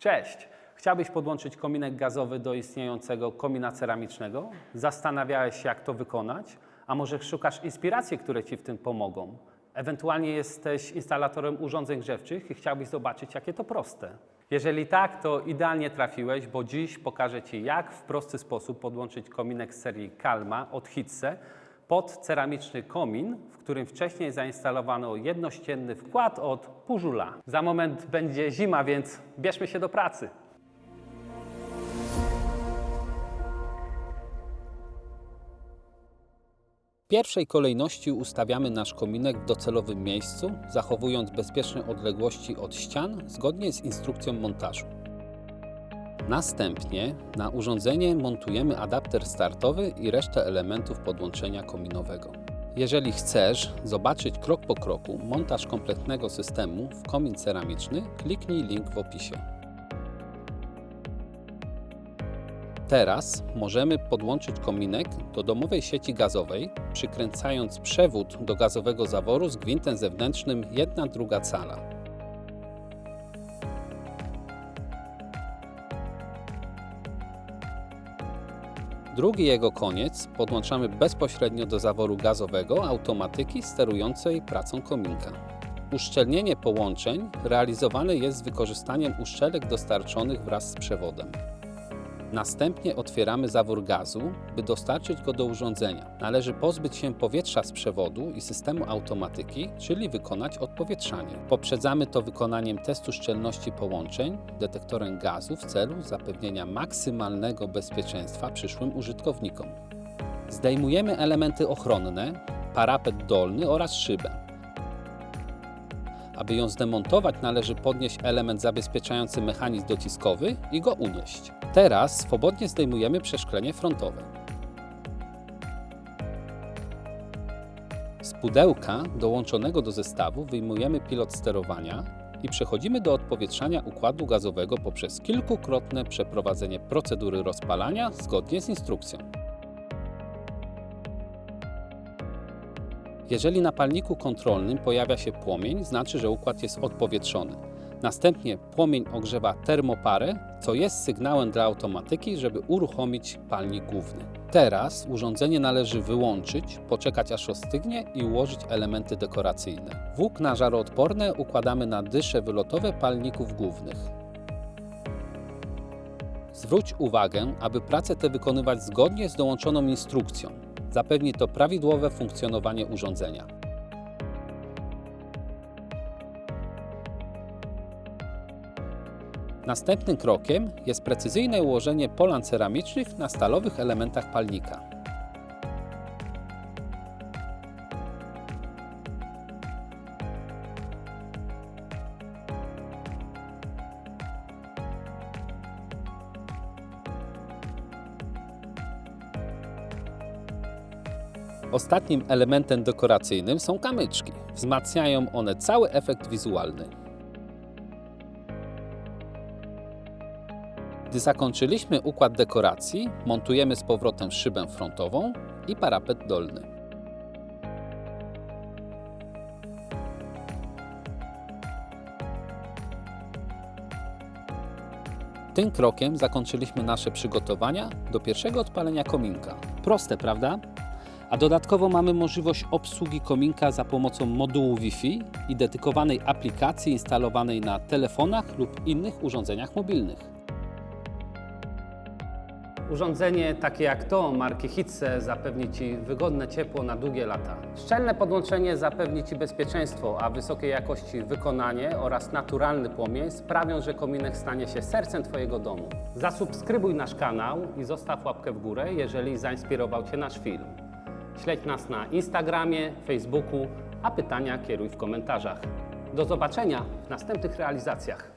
Cześć! Chciałbyś podłączyć kominek gazowy do istniejącego komina ceramicznego? Zastanawiałeś się, jak to wykonać? A może szukasz inspiracji, które Ci w tym pomogą? Ewentualnie jesteś instalatorem urządzeń grzewczych i chciałbyś zobaczyć, jakie to proste. Jeżeli tak, to idealnie trafiłeś, bo dziś pokażę Ci, jak w prosty sposób podłączyć kominek z serii Kalma od Hitse pod ceramiczny komin, w którym wcześniej zainstalowano jednościenny wkład od Pużula. Za moment będzie zima, więc bierzmy się do pracy. W pierwszej kolejności ustawiamy nasz kominek w docelowym miejscu, zachowując bezpieczne odległości od ścian zgodnie z instrukcją montażu. Następnie na urządzenie montujemy adapter startowy i resztę elementów podłączenia kominowego. Jeżeli chcesz zobaczyć krok po kroku montaż kompletnego systemu w komin ceramiczny, kliknij link w opisie. Teraz możemy podłączyć kominek do domowej sieci gazowej, przykręcając przewód do gazowego zaworu z gwintem zewnętrznym 1 druga cala. Drugi jego koniec podłączamy bezpośrednio do zaworu gazowego automatyki sterującej pracą kominka. Uszczelnienie połączeń realizowane jest z wykorzystaniem uszczelek dostarczonych wraz z przewodem. Następnie otwieramy zawór gazu, by dostarczyć go do urządzenia. Należy pozbyć się powietrza z przewodu i systemu automatyki, czyli wykonać odpowietrzanie. Poprzedzamy to wykonaniem testu szczelności połączeń detektorem gazu w celu zapewnienia maksymalnego bezpieczeństwa przyszłym użytkownikom. Zdejmujemy elementy ochronne, parapet dolny oraz szybę. Aby ją zdemontować, należy podnieść element zabezpieczający mechanizm dociskowy i go unieść. Teraz swobodnie zdejmujemy przeszklenie frontowe. Z pudełka dołączonego do zestawu wyjmujemy pilot sterowania i przechodzimy do odpowietrzania układu gazowego poprzez kilkukrotne przeprowadzenie procedury rozpalania zgodnie z instrukcją. Jeżeli na palniku kontrolnym pojawia się płomień, znaczy, że układ jest odpowietrzony. Następnie płomień ogrzewa termoparę, co jest sygnałem dla automatyki, żeby uruchomić palnik główny. Teraz urządzenie należy wyłączyć, poczekać aż ostygnie i ułożyć elementy dekoracyjne. Włókna żaroodporne układamy na dysze wylotowe palników głównych. Zwróć uwagę, aby pracę tę wykonywać zgodnie z dołączoną instrukcją. Zapewni to prawidłowe funkcjonowanie urządzenia. Następnym krokiem jest precyzyjne ułożenie polan ceramicznych na stalowych elementach palnika. Ostatnim elementem dekoracyjnym są kamyczki. Wzmacniają one cały efekt wizualny. Gdy zakończyliśmy układ dekoracji, montujemy z powrotem szybę frontową i parapet dolny. Tym krokiem zakończyliśmy nasze przygotowania do pierwszego odpalenia kominka. Proste, prawda? A dodatkowo mamy możliwość obsługi kominka za pomocą modułu Wi-Fi i dedykowanej aplikacji instalowanej na telefonach lub innych urządzeniach mobilnych. Urządzenie takie jak to marki Hitse zapewni Ci wygodne ciepło na długie lata. Szczelne podłączenie zapewni Ci bezpieczeństwo, a wysokiej jakości wykonanie oraz naturalny płomień sprawią, że kominek stanie się sercem Twojego domu. Zasubskrybuj nasz kanał i zostaw łapkę w górę, jeżeli zainspirował Cię nasz film. Śledź nas na Instagramie, Facebooku, a pytania kieruj w komentarzach. Do zobaczenia w następnych realizacjach.